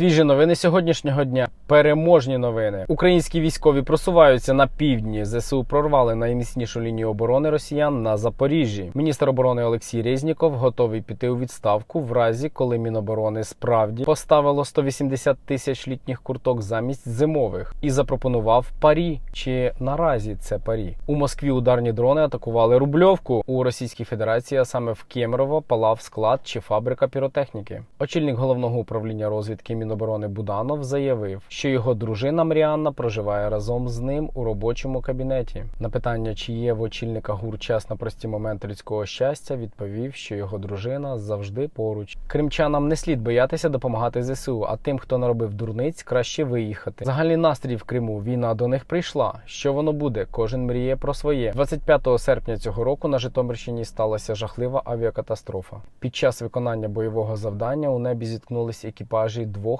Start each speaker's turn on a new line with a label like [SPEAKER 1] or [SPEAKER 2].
[SPEAKER 1] Свіжі новини сьогоднішнього дня. Переможні новини. Українські військові просуваються на півдні. ЗСУ прорвали найміцнішу лінію оборони росіян на Запоріжжі. Міністр оборони Олексій Резніков готовий піти у відставку в разі, коли Міноборони справді поставило 180 тисяч літніх курток замість зимових і запропонував парі. Чи наразі це парі? У Москві ударні дрони атакували Рубльовку у Російській Федерації, а саме в Кемерово палав склад чи фабрика піротехніки. Очільник головного управління розвідки Міноборони Буданов заявив, що його дружина Маріанна проживає разом з ним у робочому кабінеті. На питання, чи є в очільника ГУР час на прості моменти людського щастя, відповів, що його дружина завжди поруч. Кримчанам не слід боятися допомагати ЗСУ, а тим, хто наробив дурниць, краще виїхати. Загальний настрій в Криму. Війна до них прийшла. Що воно буде? Кожен мріє про своє. 25 серпня цього року на Житомирщині сталася жахлива авіакатастрофа. Під час виконання бойового завдання у небі зіткнулись екіпажі двох